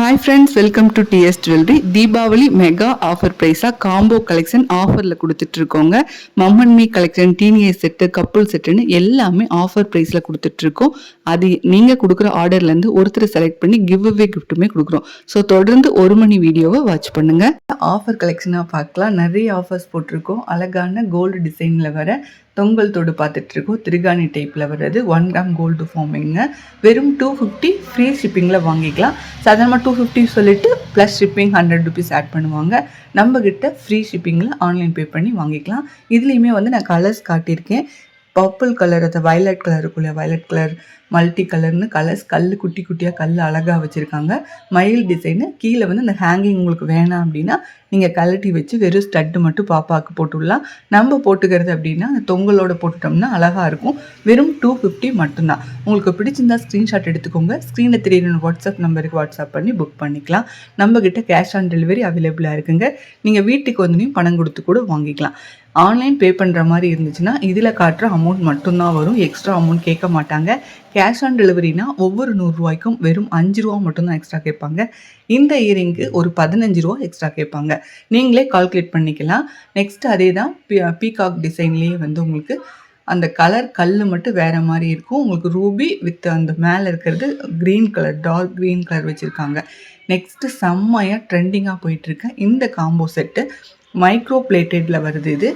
Hi friends welcome to TS jewellery Deepavali mega offer ப்ரைஸாக combo collection ஆஃபரில் கொடுத்துட்ருக்கோங்க. Mom and me collection டீனியர் set couple செட்டுன்னு எல்லாமே offer ப்ரைஸில் கொடுத்துட்ருக்கோம். அது நீங்கள் கொடுக்குற ஆர்டர்லேருந்து ஒருத்தர் செலக்ட் பண்ணி கிவ் அவே கிஃப்ட்டுமே கொடுக்குறோம். ஸோ தொடர்ந்து ஒரு மணி வீடியோவை வாட்ச் பண்ணுங்கள் ஆஃபர் கலெக்ஷனாக பார்க்கலாம். நிறைய ஆஃபர்ஸ் போட்டிருக்கோம். அழகான கோல்டு டிசைனில் வர தொங்கல் தோடு பார்த்துட்டு இருக்கோம் திருகாணி டைப்பில் வர்றது ஒன் கிராம் கோல்டு ஃபார்மிங்க வெறும் டூ ஃபிஃப்டி ஃப்ரீ ஷிப்பிங்கில் வாங்கிக்கலாம். சாதாரணமாக டூ ஃபிஃப்டி சொல்லிட்டு plus shipping hundred rupees add பண்ணுவாங்க. நம்ம கிட்ட ஃப்ரீ ஷிப்பிங்கில் ஆன்லைன் பே பண்ணி வாங்கிக்கலாம். இதுலேயுமே வந்து நான் கலர்ஸ் காட்டியிருக்கேன். பர்பிள் கலர் அது வயலட் கலர் இருக்குல்ல வயலட் கலர் மல்டி கலர்னு கலர்ஸ் கல் குட்டி குட்டியாக கல் அழகாக வச்சுருக்காங்க. மயில் டிசைனு கீழே வந்து இந்த ஹேங்கிங் உங்களுக்கு வேணாம் அப்படின்னா நீங்கள் கலட்டி வச்சு வெறும் ஸ்டட்டு மட்டும் பாப்பாவுக்கு போட்டுடலாம். நம்ம போட்டுக்கிறது அப்படின்னா அந்த தொங்கலோட போட்டுட்டோம்னா அழகாக இருக்கும். வெறும் டூ ஃபிஃப்டி மட்டும்தான். உங்களுக்கு பிடிச்சிருந்தா ஸ்க்ரீன்ஷாட் எடுத்துக்கோங்க. ஸ்க்ரீனில் தெரியுற வாட்ஸ்அப் நம்பருக்கு வாட்ஸ்அப் பண்ணி புக் பண்ணிக்கலாம். நம்மக்கிட்ட கேஷ் ஆன் டெலிவரி அவைலபிளாக இருக்குங்க. நீங்கள் வீட்டுக்கு வந்து பணம் கொடுத்து கூட வாங்கிக்கலாம். ஆன்லைன் பே பண்ணுற மாதிரி இருந்துச்சுன்னா இதில் காட்டுற அமௌண்ட் மட்டும்தான் வரும். எக்ஸ்ட்ரா அமௌண்ட் கேட்க மாட்டாங்க. கேஷ் ஆன் டெலிவரினா ஒவ்வொரு நூறுரூவாய்க்கும் வெறும் அஞ்சு ரூபா மட்டும்தான் எக்ஸ்ட்ரா கேட்பாங்க. இந்த இயரிங்க்கு ஒரு பதினஞ்சு ரூபா எக்ஸ்ட்ரா கேட்பாங்க. நீங்களே கால்குலேட் பண்ணிக்கலாம். நெக்ஸ்ட் அதே தான் பீகாக் டிசைன்லேயே வந்து உங்களுக்கு அந்த கலர் கல் மட்டும் வேறு மாதிரி இருக்கும். உங்களுக்கு ரூபி வித் அந்த மேலே இருக்கிறது green colour dark green colour வச்சுருக்காங்க. நெக்ஸ்ட்டு செம்மையாக ட்ரெண்டிங்காக போயிட்டுருக்க இந்த காம்போ செட்டு மைக்ரோ பிளேட்டடில் வருது இது.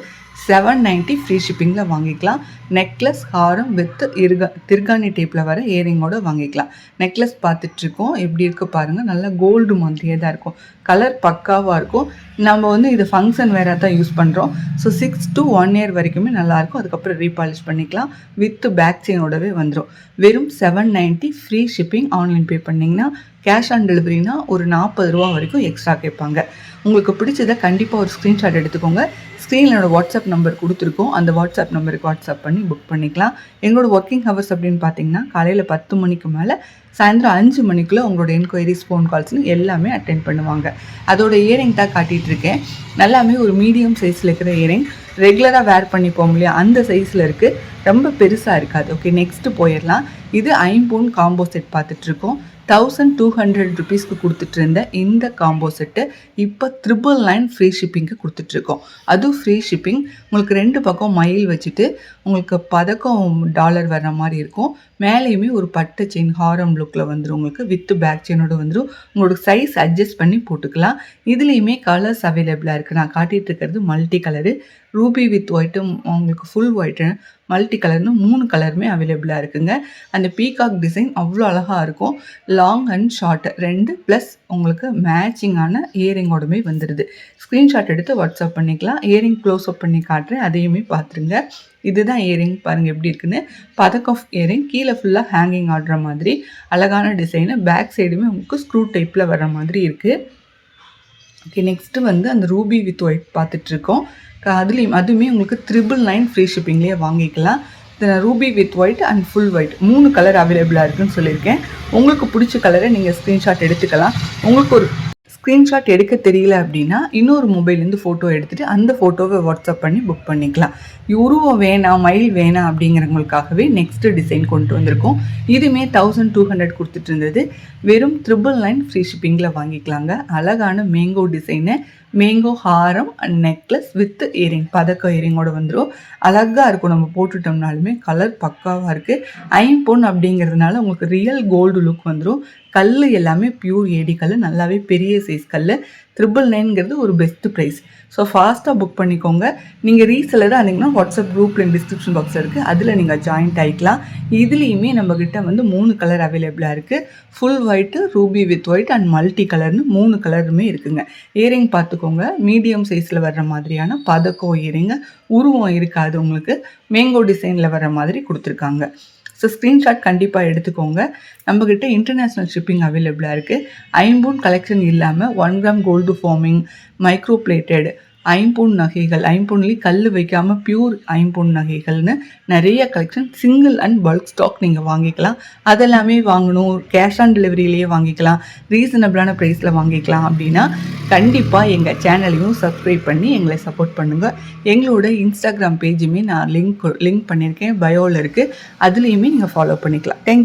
செவன் நைன்ட்டி ஃப்ரீ ஷிப்பிங்கில் வாங்கிக்கலாம். நெக்லஸ் ஹாரம் வித் இருகா திருகாணி டேப்பில் வர இயரிங்கோடு வாங்கிக்கலாம். நெக்லஸ் பார்த்துட்ருக்கோம். எப்படி இருக்குது பாருங்கள் நல்லா கோல்டு மாதிரியே தான் இருக்கும். கலர் பக்காவாக இருக்கும். நம்ம வந்து இது ஃபங்க்ஷன் வேறு தான் யூஸ் பண்ணுறோம் so six to one year வரைக்குமே நல்லாயிருக்கும் அதுக்கப்புறம் ரீபாலிஷ் பண்ணிக்கலாம். வித் பேக் செயினோடவே வந்துடும் வெறும் seven ninety free shipping online pay பண்ணிங்கன்னா கேஷ் ஆன் டெலிவரினா ஒரு நாற்பது ரூபா வரைக்கும் எக்ஸ்ட்ரா கேட்பாங்க. உங்களுக்கு பிடிச்சதை கண்டிப்பாக ஒரு ஸ்க்ரீன்ஷாட் எடுத்துக்கோங்க. ஸ்க்ரீனில் என்னோடய வாட்ஸ்அப் நம்பர் கொடுத்துருக்கோம். அந்த வாட்ஸ்அப் நம்பருக்கு வாட்ஸ்அப் பண்ணி புக் பண்ணிக்கலாம். எங்களோட ஒர்க்கிங் ஹவர்ஸ் அப்படின்னு பார்த்தீங்கன்னா காலையில் பத்து மணிக்கு மேலே சாயந்தரம் அஞ்சு மணிக்குள்ளே உங்களோட என்கொயரிஸ் ஃபோன் கால்ஸ்னு எல்லாமே அட்டென்ட் பண்ணுவாங்க. அதோட இயரிங் தான் காட்டிகிட்டு இருக்கேன். நல்லாமே ஒரு மீடியம் சைஸில் இருக்கிற இயரிங் ரெகுலராக வேர் பண்ணிப்போம் இல்லையா? அந்த சைஸில் இருக்குது ரொம்ப பெருசாக இருக்காது. ஓகே நெக்ஸ்ட்டு போயிடலாம். இது ஐம்பூன் காம்போ செட் பார்த்துட்ருக்கோம் தௌசண்ட் டூ ஹண்ட்ரட் ருபீஸ்க்கு கொடுத்துட்ருந்த இந்த காம்போ செட்டு இப்போ த்ரிபிள் நைன் ஃப்ரீ ஷிப்பிங்க்கு கொடுத்துட்ருக்கோம் அதுவும் ஃப்ரீ ஷிப்பிங் உங்களுக்கு ரெண்டு பக்கம் மயில் வச்சுட்டு உங்களுக்கு பதக்கம் டாலர் வர்ற மாதிரி இருக்கும். மேலேயுமே ஒரு பட்டு செயின் ஹாரம் லுக்கில் வந்துடும் உங்களுக்கு வித்து பேக் செயினோட வந்துடும் உங்களோட சைஸ் அட்ஜஸ்ட் பண்ணி போட்டுக்கலாம். இதுலேயுமே கலர்ஸ் அவைலபிளாக இருக்குது நான் காட்டிகிட்டு இருக்கிறது மல்டி கலரு ரூபி வித் ஒயிட்டும் உங்களுக்கு ஃபுல் ஒயிட்டு மல்டி கலர்னு மூணு கலருமே அவைலபிளாக இருக்குங்க. அந்த பீகாக் டிசைன் அவ்வளோ அழகாக இருக்கும். லாங் அண்ட் ஷார்ட் ரெண்டு ப்ளஸ் உங்களுக்கு மேட்சிங்கான இயரிங்கோடமே வந்துடுது ஸ்க்ரீன்ஷாட் எடுத்து வாட்ஸ்அப் பண்ணிக்கலாம். இயரிங் க்ளோஸ் அப் பண்ணி காட்டுறேன். அதையுமே பார்த்துருங்க. இதுதான் இயரிங் பாருங்கள் எப்படி இருக்குன்னு. பதக் ஆஃப் இயரிங் கீழே ஃபுல்லாக ஹேங்கிங் ஆடுற மாதிரி. அழகான டிசைனு பேக் சைடுமே உங்களுக்கு ஸ்க்ரூ டைப்பில் வர்ற மாதிரி இருக்குது ஓகே நெக்ஸ்ட்டு வந்து அந்த ரூபி வித் ஒயிட் பார்த்துட்ருக்கோம் அதுலேயும் அதுவுமே உங்களுக்கு த்ரிபிள் நைன் ஃப்ரீ ஷிப்பிங்லேயே வாங்கிக்கலாம். Ruby with white and full white மூணு கலர் அவைலபிளாக இருக்குன்னு சொல்லியிருக்கேன். உங்களுக்கு பிடிச்ச கலரை நீங்கள் ஸ்க்ரீன்ஷாட் எடுத்துக்கலாம். உங்களுக்கு ஒரு ஸ்க்ரீன்ஷாட் எடுக்க தெரியல அப்படின்னா இன்னொரு மொபைல்லேருந்து ஃபோட்டோ எடுத்துகிட்டு அந்த ஃபோட்டோவை வாட்ஸ்அப் பண்ணி புக் பண்ணிக்கலாம். உருவம் வேணாம் மயில் வேணாம் அப்படிங்கிறவங்களுக்காகவே நெக்ஸ்ட் டிசைன் கொண்டு வந்திருக்கோம். இதுவுமே தௌசண்ட் டூ ஹண்ட்ரட் கொடுத்துட்டு இருந்தது. வெறும் ட்ரிபிள் நைன் ஃப்ரீ ஷிப்பிங்கில் வாங்கிக்கலாங்க. அழகான மேங்கோ டிசைனை மேங்கோ ஹாரம் அண்ட் நெக்லஸ் வித் இயரிங் பதக்க இயரிங்கோட வந்துடும் அழகாக இருக்கும். நம்ம போட்டுட்டோம்னாலுமே கலர் பக்காவாக இருக்குது ஐம்பொன் அப்படிங்கிறதுனால உங்களுக்கு ரியல் கோல்டு லுக் வந்துடும் கல் எல்லாமே பியூர் ஏடி கல் நல்லாவே பெரிய சைஸ் கல் ட்ரிபிள் நைன்ங்கிறது ஒரு பெஸ்ட் ப்ரைஸ் ஸோ ஃபாஸ்ட்டாக புக் பண்ணிக்கோங்க. நீங்கள் ரீசெலராக இருந்தீங்கன்னா வாட்ஸ்அப் குரூப்பில் டிஸ்கிரிப்ஷன் பாக்ஸ் இருக்குது அதில் நீங்கள் ஜாயின்ட் ஆகிக்கலாம் இதுலேயுமே நம்மக்கிட்ட வந்து மூணு கலர் அவைலபிளாக இருக்குது full white ruby with white and multi கலர்னு மூணு கலருமே இருக்குங்க. இயரிங் பார்த்துக்கோங்க. மீடியம் சைஸில் வர்ற மாதிரியான பதக்கம் இயரிங்க உருவம் இருக்காது உங்களுக்கு. மேங்கோ டிசைனில் வர மாதிரி கொடுத்துருக்காங்க. ஸோ ஸ்க்ரீன்ஷாட் கண்டிப்பாக எடுத்துக்கோங்க. நம்மக்கிட்ட இன்டர்நேஷ்னல் ஷிப்பிங் அவைலபிளாக இருக்குது ஐம்பூன் கலெக்ஷன் இல்லாமல் one gram gold forming micro plated ஐம்பொன் நகைகள். ஐம்பொன்லேயும் கல் வைக்காமல் பியூர் ஐம்பொன் நகைகள்னு நிறைய collection single and bulk stock நீங்கள் வாங்கிக்கலாம். அதெல்லாமே வாங்கணும். கேஷ் ஆன் டெலிவரியிலேயே வாங்கிக்கலாம். ரீசனபிளான ப்ரைஸில் வாங்கிக்கலாம் அப்படின்னா கண்டிப்பாக எங்கள் சேனலையும் சப்ஸ்கிரைப் பண்ணி எங்களை சப்போர்ட் பண்ணுங்கள் எங்களோட இன்ஸ்டாகிராம் பேஜுமே நான் லிங்க் லிங்க் பண்ணியிருக்கேன். பயோவில் இருக்குது அதுலேயுமே நீங்கள் ஃபாலோ பண்ணிக்கலாம். தேங்க்யூ